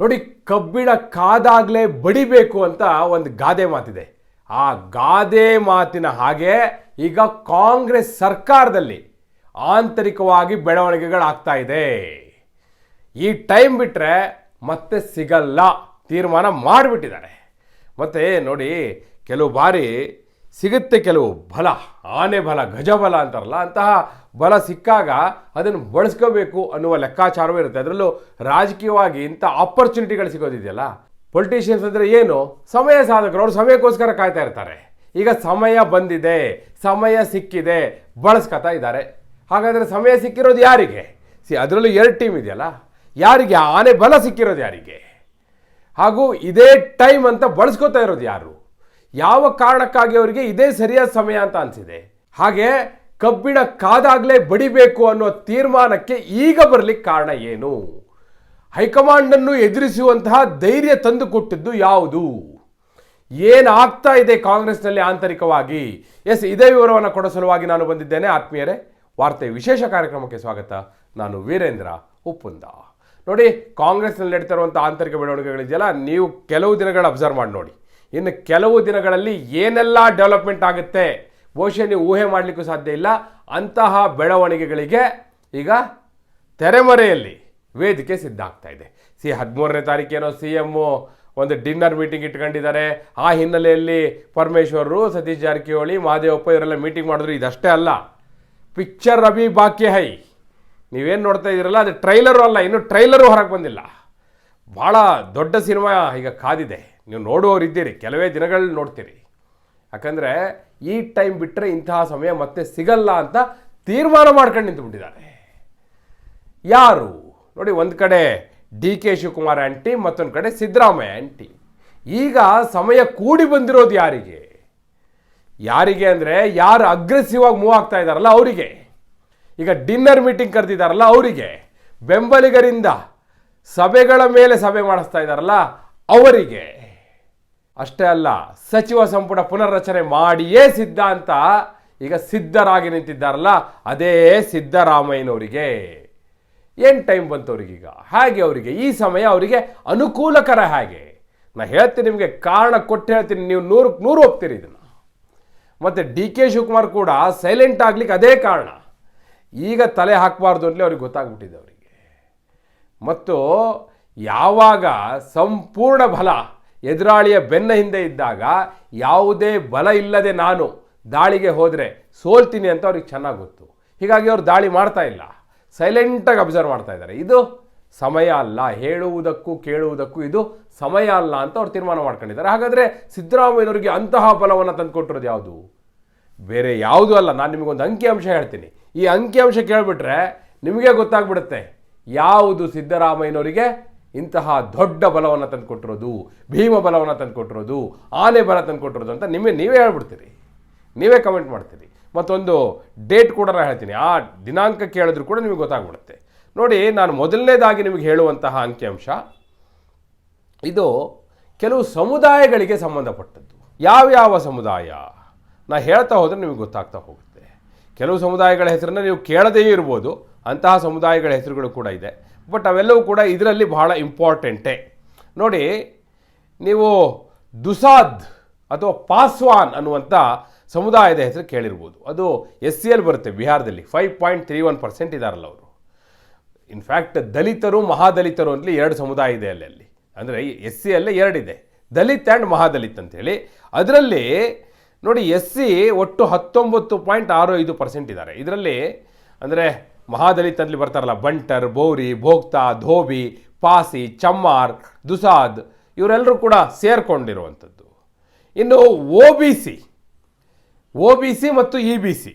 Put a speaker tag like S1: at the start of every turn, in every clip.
S1: ನೋಡಿ, ಕಬ್ಬಿಣ ಕಾದಾಗಲೇ ಬಡಿಬೇಕು ಅಂತ ಒಂದು ಗಾದೆ ಮಾತಿದೆ. ಆ ಗಾದೆ ಮಾತಿನ ಹಾಗೆ ಈಗ ಕಾಂಗ್ರೆಸ್ ಸರ್ಕಾರದಲ್ಲಿ ಆಂತರಿಕವಾಗಿ ಬೆಳವಣಿಗೆಗಳಾಗ್ತಾ ಇದೆ. ಈ ಟೈಮ್ ಬಿಟ್ಟರೆ ಮತ್ತೆ ಸಿಗಲ್ಲ, ತೀರ್ಮಾನ ಮಾಡಿಬಿಟ್ಟಿದ್ದಾರೆ. ಮತ್ತು ನೋಡಿ, ಕೆಲವು ಬಾರಿ ಸಿಗುತ್ತೆ ಕೆಲವು ಬಲ, ಆನೆ ಬಲ ಗಜಬಲ ಅಂತಾರಲ್ಲ, ಅಂತಹ ಬಲ ಸಿಕ್ಕಾಗ ಅದನ್ನು ಬಳಸ್ಕೋಬೇಕು ಅನ್ನುವ ಲೆಕ್ಕಾಚಾರವೂ ಇರುತ್ತೆ. ಅದರಲ್ಲೂ ರಾಜಕೀಯವಾಗಿ ಇಂಥ ಆಪರ್ಚುನಿಟಿಗಳು ಸಿಗೋದಿದೆಯಲ್ಲ. ಪೊಲಿಟಿಷಿಯನ್ಸ್ ಅಂದರೆ ಏನು? ಸಮಯ ಸಾಧಕರು, ಅವರು ಸಮಯಕ್ಕೋಸ್ಕರ ಕಾಯ್ತಾ ಇರ್ತಾರೆ. ಈಗ ಸಮಯ ಬಂದಿದೆ, ಸಮಯ ಸಿಕ್ಕಿದೆ, ಬಳಸ್ಕೊತಾ ಇದ್ದಾರೆ. ಹಾಗಾದರೆ ಸಮಯ ಸಿಕ್ಕಿರೋದು ಯಾರಿಗೆ? ಸಿ, ಅದರಲ್ಲೂ ಎರಡು ಟೀಮ್ ಇದೆಯಲ್ಲ. ಯಾರಿಗೆ? ಆನೆ ಬಲ ಸಿಕ್ಕಿರೋದು ಯಾರಿಗೆ? ಹಾಗೂ ಇದೇ ಟೈಮ್ ಅಂತ ಬಳಸ್ಕೋತಾ ಇರೋದು ಯಾರು? ಯಾವ ಕಾರಣಕ್ಕಾಗಿ ಅವರಿಗೆ ಇದೇ ಸರಿಯಾದ ಸಮಯ ಅಂತ ಅನಿಸಿದೆ? ಹಾಗೆ ಕಬ್ಬಿಣ ಕಾದಾಗಲೇ ಬಡಿಬೇಕು ಅನ್ನೋ ತೀರ್ಮಾನಕ್ಕೆ ಈಗ ಬರಲಿಕ್ಕೆ ಕಾರಣ ಏನು? ಹೈಕಮಾಂಡನ್ನು ಎದುರಿಸುವಂತಹ ಧೈರ್ಯ ತಂದು ಕೊಟ್ಟಿದ್ದು ಯಾವುದು? ಏನಾಗ್ತಾ ಇದೆ ಕಾಂಗ್ರೆಸ್ನಲ್ಲಿ ಆಂತರಿಕವಾಗಿ? ಎಸ್, ಇದೇ ವಿವರವನ್ನು ಕೊಡೋ ಸಲುವಾಗಿ ನಾನು ಬಂದಿದ್ದೇನೆ. ಆತ್ಮೀಯರೇ, ವಾರ್ತೆ ವಿಶೇಷ ಕಾರ್ಯಕ್ರಮಕ್ಕೆ ಸ್ವಾಗತ. ನಾನು ವೀರೇಂದ್ರ ಉಪ್ಪುಂದ. ನೋಡಿ, ಕಾಂಗ್ರೆಸ್ನಲ್ಲಿ ನಡೀತಾ ಇರುವಂಥ ಆಂತರಿಕ ಬೆಳವಣಿಗೆಗಳಿದೆಯಲ್ಲ, ನೀವು ಕೆಲವು ದಿನಗಳ ಅಬ್ಸರ್ವ್ ಮಾಡಿ ನೋಡಿ. ಇನ್ನು ಕೆಲವು ದಿನಗಳಲ್ಲಿ ಏನೆಲ್ಲ ಡೆವಲಪ್ಮೆಂಟ್ ಆಗುತ್ತೆ ಬಹುಶಃ ನೀವು ಊಹೆ ಮಾಡಲಿಕ್ಕೂ ಸಾಧ್ಯ ಇಲ್ಲ. ಅಂತಹ ಬೆಳವಣಿಗೆಗಳಿಗೆ ಈಗ ತೆರೆಮರೆಯಲ್ಲಿ ವೇದಿಕೆ ಸಿದ್ಧ ಆಗ್ತಾ ಇದೆ. ಸಿ ಹದಿಮೂರನೇ ತಾರೀಕೇನೋ ಸಿ ಎಮ್ಮು ಒಂದು ಡಿನ್ನರ್ ಮೀಟಿಂಗ್ ಇಟ್ಕೊಂಡಿದ್ದಾರೆ. ಆ ಹಿನ್ನೆಲೆಯಲ್ಲಿ ಪರಮೇಶ್ವರರು, ಸತೀಶ್ ಜಾರಕಿಹೊಳಿ ಮಹಾದೇವಪ್ಪ ಇವರೆಲ್ಲ ಮೀಟಿಂಗ್ ಮಾಡಿದ್ರು. ಇದಷ್ಟೇ ಅಲ್ಲ, ಪಿಕ್ಚರ್ ರವಿ ಬಾಕಿ ಹೈ. ನೀವೇನು ನೋಡ್ತಾ ಇದ್ದೀರಲ್ಲ, ಅದು ಟ್ರೈಲರು ಅಲ್ಲ, ಇನ್ನೂ ಟ್ರೈಲರು ಹೊರಗೆ ಬಂದಿಲ್ಲ. ಭಾಳ ದೊಡ್ಡ ಸಿನಿಮಾ ಈಗ ಕಾದಿದೆ. ನೀವು ನೋಡುವವರು ಇದ್ದೀರಿ, ಕೆಲವೇ ದಿನಗಳಲ್ಲಿ ನೋಡ್ತೀರಿ. ಯಾಕಂದರೆ ಈ ಟೈಮ್ ಬಿಟ್ಟರೆ ಇಂತಹ ಸಮಯ ಮತ್ತೆ ಸಿಗಲ್ಲ ಅಂತ ತೀರ್ಮಾನ ಮಾಡ್ಕೊಂಡು ನಿಂತುಬಿಟ್ಟಿದ್ದಾರೆ ಯಾರು? ನೋಡಿ, ಒಂದು ಕಡೆ ಡಿ ಕೆ ಶಿವಕುಮಾರ್ ಆಂಟಿ, ಮತ್ತೊಂದು ಕಡೆ ಸಿದ್ದರಾಮಯ್ಯ ಆಂಟಿ. ಈಗ ಸಮಯ ಕೂಡಿ ಬಂದಿರೋದು ಯಾರಿಗೆ? ಯಾರಿಗೆ ಅಂದರೆ ಯಾರು ಅಗ್ರೆಸಿವ್ ಆಗಿ ಮೂವ್ ಆಗ್ತಾ ಇದ್ದಾರಲ್ಲ ಅವರಿಗೆ. ಈಗ ಡಿನ್ನರ್ ಮೀಟಿಂಗ್ ಕರೆದಿದ್ದಾರಲ್ಲ ಅವರಿಗೆ. ಬೆಂಬಲಿಗರಿಂದ ಸಭೆಗಳ ಮೇಲೆ ಸಭೆ ಮಾಡಿಸ್ತಾ ಇದ್ದಾರಲ್ಲ ಅವರಿಗೆ. ಅಷ್ಟೇ ಅಲ್ಲ, ಸಚಿವ ಸಂಪುಟ ಪುನರ್ರಚನೆ ಮಾಡಿಯೇ ಸಿದ್ಧ ಅಂತ ಈಗ ಸಿದ್ಧರಾಗಿ ನಿಂತಿದ್ದಾರಲ್ಲ, ಅದೇ ಸಿದ್ದರಾಮಯ್ಯನವರಿಗೆ. ಏನು ಟೈಮ್ ಬಂತು ಅವ್ರಿಗೀಗ ಹಾಗೆ ಅವರಿಗೆ, ಈ ಸಮಯ ಅವರಿಗೆ ಅನುಕೂಲಕರ ಹಾಗೆ. ನಾನು ಹೇಳ್ತೀನಿ ನಿಮಗೆ, ಕಾರಣ ಕೊಟ್ಟು ಹೇಳ್ತೀನಿ, ನೀವು ನೂರಕ್ಕೆ ನೂರು ಹೋಗ್ತೀರಿ ಇದನ್ನು. ಮತ್ತು ಡಿ ಕೆ ಶಿವಕುಮಾರ್ ಕೂಡ ಸೈಲೆಂಟ್ ಆಗ್ಲಿಕ್ಕೆ ಅದೇ ಕಾರಣ. ಈಗ ತಲೆ ಹಾಕಬಾರ್ದು ಅಂತಲೇ ಅವ್ರಿಗೆ ಗೊತ್ತಾಗ್ಬಿಟ್ಟಿದೆ ಅವರಿಗೆ. ಮತ್ತು ಯಾವಾಗ ಸಂಪೂರ್ಣ ಬಲ ಎದುರಾಳಿಯ ಬೆನ್ನ ಹಿಂದೆ ಇದ್ದಾಗ ಯಾವುದೇ ಬಲ ಇಲ್ಲದೆ ನಾನು ದಾಳಿಗೆ ಹೋದರೆ ಸೋಲ್ತೀನಿ ಅಂತ ಅವ್ರಿಗೆ ಚೆನ್ನಾಗಿ ಗೊತ್ತು. ಹೀಗಾಗಿ ಅವ್ರು ದಾಳಿ ಮಾಡ್ತಾ ಇಲ್ಲ. ಸೈಲೆಂಟಾಗಿ ಅಬ್ಸರ್ವ್ ಮಾಡ್ತಾ ಇದ್ದಾರೆ. ಇದು ಸಮಯ ಅಲ್ಲ. ಹೇಳುವುದಕ್ಕೂ ಕೇಳುವುದಕ್ಕೂ ಇದು ಸಮಯ ಅಲ್ಲ ಅಂತ ಅವ್ರು ತೀರ್ಮಾನ ಮಾಡ್ಕೊಂಡಿದ್ದಾರೆ. ಹಾಗಾದರೆ ಸಿದ್ದರಾಮಯ್ಯನವರಿಗೆ ಅಂತಹ ಬಲವನ್ನು ತಂದುಕೊಟ್ಟಿರೋದು ಯಾವುದು? ಬೇರೆ ಯಾವುದೂ ಅಲ್ಲ. ನಾನು ನಿಮಗೊಂದು ಅಂಕಿಅಂಶ ಹೇಳ್ತೀನಿ. ಈ ಅಂಕಿಅಂಶ ಕೇಳಿಬಿಟ್ರೆ ನಿಮಗೆ ಗೊತ್ತಾಗ್ಬಿಡುತ್ತೆ. ಯಾವುದು ಸಿದ್ದರಾಮಯ್ಯನವರಿಗೆ ಇಂತಹ ದೊಡ್ಡ ಬಲವನ್ನು ತಂದುಕೊಟ್ಟಿರೋದು, ಭೀಮ ಬಲವನ್ನು ತಂದುಕೊಟ್ಟಿರೋದು ಆನೆ ಬಲ ತಂದುಕೊಟ್ಟಿರೋದು ಅಂತ ನಿಮಗೆ ನೀವೇ ಹೇಳ್ಬಿಡ್ತೀರಿ. ನೀವೇ ಕಮೆಂಟ್ ಮಾಡ್ತೀರಿ. ಮತ್ತೊಂದು ಡೇಟ್ ಕೂಡ ನಾನು ಹೇಳ್ತೀನಿ. ಆ ದಿನಾಂಕ ಕೇಳಿದ್ರು ಕೂಡ ನಿಮಗೆ ಗೊತ್ತಾಗ್ಬಿಡುತ್ತೆ. ನೋಡಿ, ನಾನು ಮೊದಲನೇದಾಗಿ ನಿಮಗೆ ಹೇಳುವಂತಹ ಅಂಕಿಅಂಶ, ಇದು ಕೆಲವು ಸಮುದಾಯಗಳಿಗೆ ಸಂಬಂಧಪಟ್ಟದ್ದು. ಯಾವ್ಯಾವ ಸಮುದಾಯ? ನಾ ಹೇಳ್ತಾ ಹೋದರೆ ನಿಮಗೆ ಗೊತ್ತಾಗ್ತಾ ಹೋಗುತ್ತೆ. ಕೆಲವು ಸಮುದಾಯಗಳ ಹೆಸರನ್ನು ನೀವು ಕೇಳದೇ ಇರ್ಬೋದು. ಅಂತಹ ಸಮುದಾಯಗಳ ಹೆಸರುಗಳು ಕೂಡ ಇದೆ. ಬಟ್ ಅವೆಲ್ಲವೂ ಕೂಡ ಇದರಲ್ಲಿ ಬಹಳ ಇಂಪಾರ್ಟೆಂಟೇ. ನೋಡಿ, ನೀವು ದುಸಾದ್ ಅಥವಾ ಪಾಸ್ವಾನ್ ಅನ್ನುವಂಥ ಸಮುದಾಯದ ಹೆಸರು ಕೇಳಿರ್ಬೋದು. ಅದು ಎಸ್ ಸಿ ಎಲ್ ಬರುತ್ತೆ ಬಿಹಾರದಲ್ಲಿ. Five point three one percent ಇದ್ದಾರಲ್ಲ ಅವರು. ಇನ್ಫ್ಯಾಕ್ಟ್ ದಲಿತರು, ಮಹಾದಲಿತರು ಅಂತಲೇ ಎರಡು ಸಮುದಾಯ ಇದೆ ಅಲ್ಲಿ ಅಲ್ಲಿ. ಅಂದರೆ ಎಸ್ ಸಿ ಅಲ್ಲೇ ಎರಡಿದೆ. ದಲಿತ್ ಆ್ಯಂಡ್ ಮಹಾದಲಿತ್ ಅಂತೇಳಿ. ಅದರಲ್ಲಿ ನೋಡಿ, ಎಸ್ ಸಿ ಒಟ್ಟು ಹತ್ತೊಂಬತ್ತು ಪಾಯಿಂಟ್ ಆರು ಐದು ಪರ್ಸೆಂಟ್ ಇದ್ದಾರೆ. ಇದರಲ್ಲಿ ಅಂದರೆ ಮಹಾದಲಿತ್ ಅಂತಲ್ಲಿ ಬರ್ತಾರಲ್ಲ, ಬಂಟರ್, ಬೋರಿ, ಭೋಕ್ತಾ, ಧೋಬಿ, ಪಾಸಿ, ಚಮ್ಮಾರ್, ದುಸಾದ್, ಇವರೆಲ್ಲರೂ ಕೂಡ ಸೇರಿಕೊಂಡಿರುವಂಥದ್ದು. ಇನ್ನು O B C, O B C ಮತ್ತು ಇ ಬಿ ಸಿ,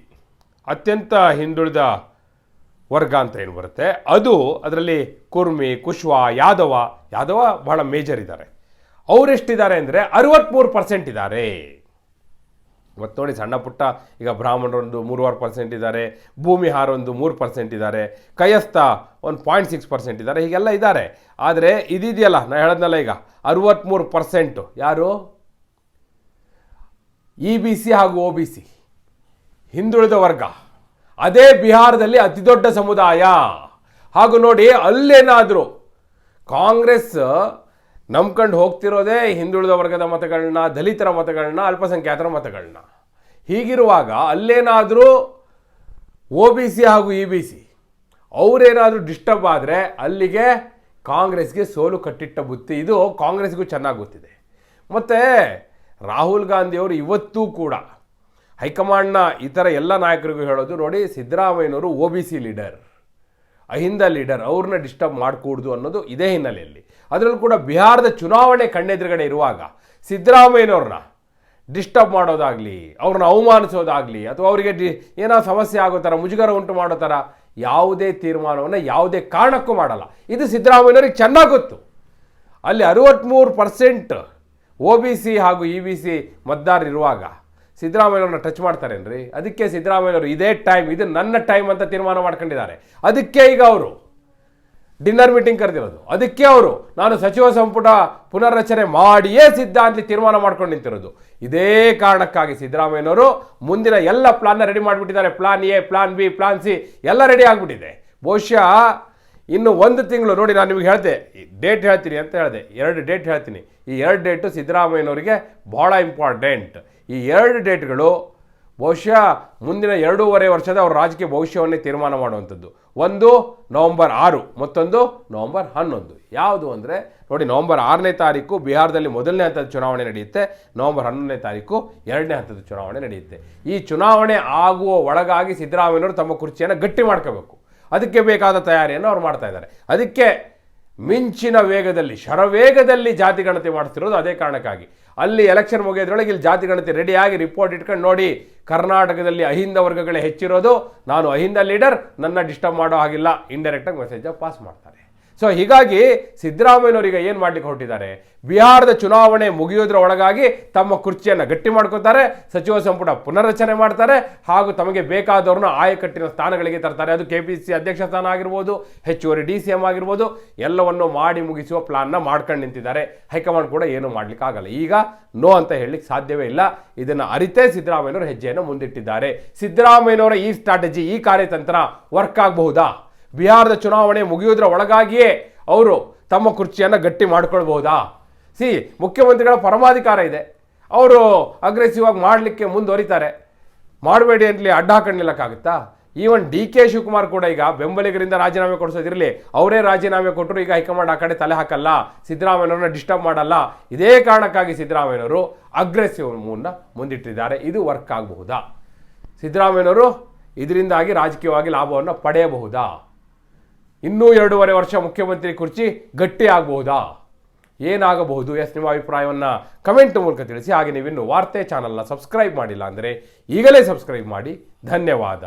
S1: ಅತ್ಯಂತ ಹಿಂದುಳಿದ ವರ್ಗ ಅಂತ ಏನು ಬರುತ್ತೆ? ಅದು ಅದರಲ್ಲಿ ಕುರ್ಮಿ, ಕುಶ್ವಾ, ಯಾದವ ಯಾದವ ಬಹಳ ಮೇಜರ್ ಇದ್ದಾರೆ. ಅವರೆಷ್ಟಿದ್ದಾರೆ ಅಂದರೆ ಅರವತ್ತ್ಮೂರು ಪರ್ಸೆಂಟ್ ಇದ್ದಾರೆ. ಇವತ್ತು ನೋಡಿ ಸಣ್ಣ ಪುಟ್ಟ, ಈಗ ಬ್ರಾಹ್ಮಣರೊಂದು ಮೂರುವರೆ ಪರ್ಸೆಂಟ್ ಇದ್ದಾರೆ ಭೂಮಿಹಾರ ಒಂದು ಮೂರು ಪರ್ಸೆಂಟ್ ಇದ್ದಾರೆ, ಕಯಸ್ಥ ಒಂದು ಪಾಯಿಂಟ್ ಸಿಕ್ಸ್ ಪರ್ಸೆಂಟ್ ಇದ್ದಾರೆ, ಹೀಗೆಲ್ಲ ಇದ್ದಾರೆ. ಆದರೆ ಇದಿದೆಯಲ್ಲ ನಾನು ಹೇಳದ್ನಲ್ಲ ಈಗ ಅರವತ್ತ್ಮೂರು ಪರ್ಸೆಂಟು ಯಾರು? ಇ ಬಿ ಸಿ ಹಾಗೂ ಒ ಬಿ ಸಿ ಹಿಂದುಳಿದ ವರ್ಗ. ಅದೇ ಬಿಹಾರದಲ್ಲಿ ಅತಿ ದೊಡ್ಡ ಸಮುದಾಯ. ಹಾಗೂ ನೋಡಿ ಅಲ್ಲೇನಾದರೂ ಕಾಂಗ್ರೆಸ್ ನಂಬ್ಕೊಂಡು ಹೋಗ್ತಿರೋದೇ ಹಿಂದುಳಿದ ವರ್ಗದ ಮತಗಳನ್ನ ದಲಿತರ ಮತಗಳನ್ನ ಅಲ್ಪಸಂಖ್ಯಾತರ ಮತಗಳನ್ನ ಹೀಗಿರುವಾಗ ಅಲ್ಲೇನಾದರೂ ಒ ಬಿ ಸಿ ಹಾಗೂ ಇ ಬಿ ಸಿ, ಅವರೇನಾದರೂ ಡಿಸ್ಟರ್ಬ್ ಆದರೆ ಅಲ್ಲಿಗೆ ಕಾಂಗ್ರೆಸ್ಗೆ ಸೋಲು ಕಟ್ಟಿಟ್ಟ ಬುತ್ತಿ. ಇದು ಕಾಂಗ್ರೆಸ್ಗೂ ಚೆನ್ನಾಗಿ ಗೊತ್ತಿದೆ. ಮತ್ತು ರಾಹುಲ್ ಗಾಂಧಿಯವರು ಇವತ್ತೂ ಕೂಡ ಹೈಕಮಾಂಡ್ನ ಇತರ ಎಲ್ಲ ನಾಯಕರಿಗೂ ಹೇಳೋದು ನೋಡಿ ಸಿದ್ದರಾಮಯ್ಯನವರು O B C leader. Ahinda leader ಅವ್ರನ್ನ ಡಿಸ್ಟರ್ಬ್ ಮಾಡಕೂಡ್ದು ಅನ್ನೋದು ಇದೇ ಹಿನ್ನೆಲೆಯಲ್ಲಿ. ಅದರಲ್ಲೂ ಕೂಡ ಬಿಹಾರದ ಚುನಾವಣೆ ಕಣ್ಣೆದುರುಗಡೆ ಇರುವಾಗ ಸಿದ್ದರಾಮಯ್ಯನವ್ರನ್ನ ಡಿಸ್ಟರ್ಬ್ ಮಾಡೋದಾಗಲಿ, ಅವ್ರನ್ನ ಅವಮಾನಿಸೋದಾಗಲಿ ಅಥವಾ ಅವರಿಗೆ ಡಿ, ಏನೋ ಸಮಸ್ಯೆ ಆಗೋ ಥರ ಮುಜುಗರ ಉಂಟು ಮಾಡೋ ಥರ ಯಾವುದೇ ತೀರ್ಮಾನವನ್ನು ಯಾವುದೇ ಕಾರಣಕ್ಕೂ ಮಾಡಲ್ಲ. ಇದು ಸಿದ್ದರಾಮಯ್ಯನವ್ರಿಗೆ ಚೆನ್ನಾಗಿ ಗೊತ್ತು. ಅಲ್ಲಿ ಅರವತ್ತ್ಮೂರು ಪರ್ಸೆಂಟ್ ಒ ಬಿ ಸಿ ಹಾಗೂ ಇ ಬಿ ಸಿ ಮತದಾರರು ಇರುವಾಗ ಸಿದ್ದರಾಮಯ್ಯವ್ರನ್ನ ಟಚ್ ಮಾಡ್ತಾರೇನ್ರಿ? ಅದಕ್ಕೆ ಸಿದ್ದರಾಮಯ್ಯವರು ಇದೇ ಟೈಮ್ ಇದು ನನ್ನ ಟೈಮ್ ಅಂತ ತೀರ್ಮಾನ ಮಾಡ್ಕೊಂಡಿದ್ದಾರೆ. ಅದಕ್ಕೆ ಈಗ ಅವರು ಡಿನ್ನರ್ ಮೀಟಿಂಗ್ ಕರೆದಿರೋದು. ಅದಕ್ಕೆ ಅವರು ನಾನು ಸಚಿವ ಸಂಪುಟ ಪುನರ್ರಚನೆ ಮಾಡಿಯೇ ಸಿದ್ಧ ಅಂತ ತೀರ್ಮಾನ ಮಾಡ್ಕೊಂಡು ನಿಂತಿರೋದು. ಇದೇ ಕಾರಣಕ್ಕಾಗಿ ಸಿದ್ದರಾಮಯ್ಯನವರು ಮುಂದಿನ ಎಲ್ಲ ಪ್ಲಾನ್ನ ರೆಡಿ ಮಾಡಿಬಿಟ್ಟಿದ್ದಾರೆ. Plan A plan B plan C ಎಲ್ಲ ರೆಡಿ ಆಗಿಬಿಟ್ಟಿದೆ. ಬಹುಶಃ ಇನ್ನು ಒಂದು ತಿಂಗಳು ನೋಡಿ ನಾನು ನಿಮಗೆ ಹೇಳಿದೆ ಡೇಟ್ ಹೇಳ್ತೀನಿ ಅಂತ ಹೇಳಿದೆ. ಎರಡು ಡೇಟ್ ಹೇಳ್ತೀನಿ. ಈ ಎರಡು ಡೇಟು ಸಿದ್ದರಾಮಯ್ಯನವರಿಗೆ ಭಾಳ ಇಂಪಾರ್ಟೆಂಟ್ ಈ ಎರಡು ಡೇಟ್ಗಳು ಬಹುಶಃ ಮುಂದಿನ ಎರಡೂವರೆ ವರ್ಷದ ಅವರ ರಾಜಕೀಯ ಭವಿಷ್ಯವನ್ನೇ ತೀರ್ಮಾನ ಮಾಡುವಂಥದ್ದು. ಒಂದು ನವಂಬರ್ ಆರು, ಮತ್ತೊಂದು ನವಂಬರ್ ಹನ್ನೊಂದು. ಯಾವುದು ಅಂದರೆ, ನೋಡಿ ನವಂಬರ್ ಆರನೇ ತಾರೀಕು ಬಿಹಾರದಲ್ಲಿ ಮೊದಲನೇ ಹಂತದ ಚುನಾವಣೆ ನಡೆಯುತ್ತೆ, ನವಂಬರ್ ಹನ್ನೊಂದನೇ ತಾರೀಕು ಎರಡನೇ ಹಂತದ ಚುನಾವಣೆ ನಡೆಯುತ್ತೆ. ಈ ಚುನಾವಣೆ ಆಗುವ ಒಳಗಾಗಿ ಸಿದ್ದರಾಮಯ್ಯವರು ತಮ್ಮ ಕುರ್ಚಿಯನ್ನು ಗಟ್ಟಿ ಮಾಡ್ಕೋಬೇಕು. ಅದಕ್ಕೆ ಬೇಕಾದ ತಯಾರಿಯನ್ನು ಅವ್ರು ಮಾಡ್ತಾ ಇದ್ದಾರೆ. ಅದಕ್ಕೆ ಮಿಂಚಿನ ವೇಗದಲ್ಲಿ, ಶರವೇಗದಲ್ಲಿ ಜಾತಿ ಗಣತಿ ಮಾಡ್ತಿರೋದು ಅದೇ ಕಾರಣಕ್ಕಾಗಿ. ಅಲ್ಲಿ ಎಲೆಕ್ಷನ್ ಮುಗಿಯೋದ್ರೊಳಗೆ ಇಲ್ಲಿ ಜಾತಿ ಗಣತಿ ರೆಡಿಯಾಗಿ ರಿಪೋರ್ಟ್ ಇಟ್ಕೊಂಡು ನೋಡಿ, ಕರ್ನಾಟಕದಲ್ಲಿ ಅಹಿಂದ ವರ್ಗಗಳೇ ಹೆಚ್ಚಿರೋದು, ನಾನು ಅಹಿಂದ ಲೀಡರ್ ನನ್ನ ಡಿಸ್ಟರ್ಬ್ ಮಾಡೋ ಹಾಗಿಲ್ಲ. ಇಂಡೈರೆಕ್ಟಾಗಿ ಮೆಸೇಜ್ ಪಾಸ್ ಮಾಡ್ತಾರೆ. ಸೊ ಹೀಗಾಗಿ ಸಿದ್ದರಾಮಯ್ಯನವರಿಗೆ ಏನು ಮಾಡ್ಲಿಕ್ಕೆ ಹೊರಟಿದ್ದಾರೆ? ಬಿಹಾರದ ಚುನಾವಣೆ ಮುಗಿಯೋದ್ರ ಒಳಗಾಗಿ ತಮ್ಮ ಕುರ್ಚಿಯನ್ನು ಗಟ್ಟಿ ಮಾಡ್ಕೋತಾರೆ, ಸಚಿವ ಸಂಪುಟ ಪುನರ್ರಚನೆ ಮಾಡ್ತಾರೆ, ಹಾಗೂ ತಮಗೆ ಬೇಕಾದವ್ರನ್ನ ಆಯಕಟ್ಟಿನ ಸ್ಥಾನಗಳಿಗೆ ತರ್ತಾರೆ. ಅದು ಕೆ ಪಿ ಸಿ ಅಧ್ಯಕ್ಷ ಸ್ಥಾನ ಆಗಿರ್ಬೋದು, ಹೆಚ್ಚುವರಿ ಡಿ ಸಿ ಎಂ ಆಗಿರ್ಬೋದು, ಎಲ್ಲವನ್ನು ಮಾಡಿ ಮುಗಿಸುವ ಪ್ಲಾನ್ನ ಮಾಡ್ಕೊಂಡು ನಿಂತಿದ್ದಾರೆ. ಹೈಕಮಾಂಡ್ ಕೂಡ ಏನು ಮಾಡ್ಲಿಕ್ಕೆ ಆಗಲ್ಲ. ಈಗ ನೋ ಅಂತ ಹೇಳಲಿಕ್ಕೆ ಸಾಧ್ಯವೇ ಇಲ್ಲ. ಇದನ್ನು ಅರಿತೇ ಸಿದ್ದರಾಮಯ್ಯನವರು ಹೆಜ್ಜೆಯನ್ನು ಮುಂದಿಟ್ಟಿದ್ದಾರೆ. ಸಿದ್ದರಾಮಯ್ಯನವರ ಈ ಸ್ಟ್ರಾಟಜಿ ಈ ಕಾರ್ಯತಂತ್ರ ವರ್ಕ್ ಆಗಬಹುದಾ? ಬಿಹಾರದ ಚುನಾವಣೆ ಮುಗಿಯೋದ್ರ ಒಳಗಾಗಿಯೇ ಅವರು ತಮ್ಮ ಕುರ್ಚಿಯನ್ನು ಗಟ್ಟಿ ಮಾಡ್ಕೊಳ್ಬಹುದಾ ಸಿ, ಮುಖ್ಯಮಂತ್ರಿಗಳ ಪರಮಾಧಿಕಾರ ಇದೆ. ಅವರು ಅಗ್ರೆಸಿವ್ ಆಗಿ ಮಾಡಲಿಕ್ಕೆ ಮುಂದುವರಿತಾರೆ. ಮಾಡಬೇಡಿ ಅಂತಲಿ ಅಡ್ಡ ಹಾಕೊಂಡು ಈವನ್ ಡಿ ಕೆ ಶಿವಕುಮಾರ್ ಕೂಡ ಈಗ ಬೆಂಬಲಿಗರಿಂದ ರಾಜೀನಾಮೆ ಕೊಡಿಸೋದಿರಲಿ, ಅವರೇ ರಾಜೀನಾಮೆ ಕೊಟ್ಟರು ಈಗ ಹೈಕಮಾಂಡ್ ಆ ಕಡೆ ತಲೆ ಹಾಕಲ್ಲ, ಸಿದ್ದರಾಮಯ್ಯನವ್ರನ್ನ ಡಿಸ್ಟರ್ಬ್ ಮಾಡಲ್ಲ. ಇದೇ ಕಾರಣಕ್ಕಾಗಿ ಸಿದ್ದರಾಮಯ್ಯನವರು ಅಗ್ರೆಸಿವ್ ಮೂನ್ನ ಮುಂದಿಟ್ಟಿದ್ದಾರೆ. ಇದು ವರ್ಕ್ ಆಗಬಹುದಾ? ಸಿದ್ದರಾಮಯ್ಯನವರು ಇದರಿಂದಾಗಿ ರಾಜಕೀಯವಾಗಿ ಲಾಭವನ್ನು ಪಡೆಯಬಹುದಾ? ಇನ್ನೂ ಎರಡೂವರೆ ವರ್ಷ ಮುಖ್ಯಮಂತ್ರಿ ಕುರ್ಚಿ ಗಟ್ಟಿ ಆಗಬಹುದಾ ಏನಾಗಬಹುದು? ಎಸ್, ನಿಮ್ಮ ಅಭಿಪ್ರಾಯವನ್ನು ಕಮೆಂಟ್ ಮೂಲಕ ತಿಳಿಸಿ. ಹಾಗೆ ನೀವಿನ್ನು ವಾರ್ತೆ ಚಾನಲ್ನ ಸಬ್ಸ್ಕ್ರೈಬ್ ಮಾಡಿಲ್ಲ ಅಂದರೆ ಈಗಲೇ ಸಬ್ಸ್ಕ್ರೈಬ್ ಮಾಡಿ. ಧನ್ಯವಾದ.